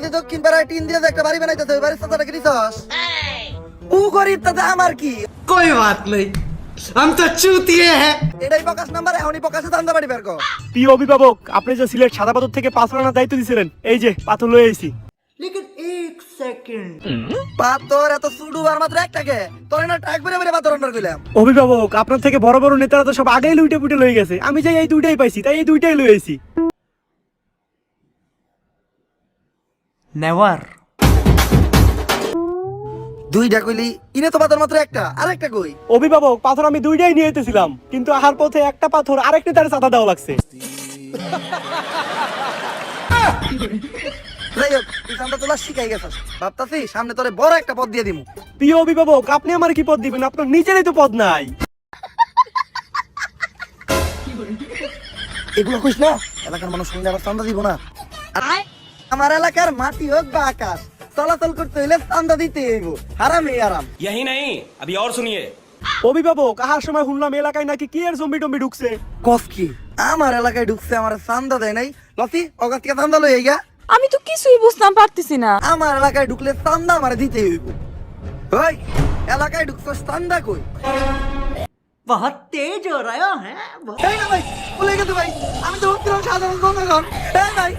ওই যে দক্ষিণ পাড়ায় টিন দিয়ে একটা বাড়ি বানাইতেছে ওই বাড়ির সাথে কি ও গরিব তাতে আমার কি? কই বাত নেই আমি তো চুতিয়ে হ্যাঁ। এটাই নাম্বার এখনই বের প্রিয় অভিভাবক আপনি যে সিলেট সাদা পাথর থেকে পাথর আনার দায়িত্ব দিয়েছিলেন এই যে পাথর লয়ে আইছি। লেকিন এক সেকেন্ড। পাথর এত সুডু আর মাত্র একটাকে। তোরে না পাথর কইলাম। অভিভাবক আপনার থেকে বড় বড় নেতারা তো সব আগেই লুইটে পুটে লয়ে গেছে। আমি যাই এই দুইটাই পাইছি তাই এই দুইটাই লয়ে আইছি। নেওয়ার। দুইটা কইলি ইনে তো পাথর মাত্র একটা আরেকটা কই? অভিভাবক পাথর আমি দুইটাই নিয়ে যেতেছিলাম কিন্তু আহার পথে একটা পাথর আরেকটা তার দেওয়া লাগছে। সামনে বড় একটা পদ দিয়ে অভিভাবক আপনি আমার কি পদ আপনার নিচেরই তো পদ নাই। এগুলো খুশ না? এলাকার মানুষ শুনলে আবার চান্দা দিব না। আমার এলাকার মাটি হোক বা আকাশ চলাচল করতে হইলে চান্দা দিতে হইব হারামে আরাম यही नहीं अभी और सुनिए অভিভাবক আহার সময় শুনলাম এলাকায় নাকি কি এর জম্বি টম্বি ঢুকছে কস কি আমার এলাকায় ঢুকছে আমার চান্দা দেয় নাই লতি অগাত থেকে চান্দা লই গা আমি তো কিছুই বুঝতাম পারতেছি না আমার এলাকায় ঢুকলে চান্দা আমার দিতে হইব ওই এলাকায় ঢুকছস চান্দা কই बहुत तेज हो रहा है बहुत এই না ভাই ভুলে গেছে ভাই আমি তো ভাবছিলাম সাধারণ জনগণ এই ভাই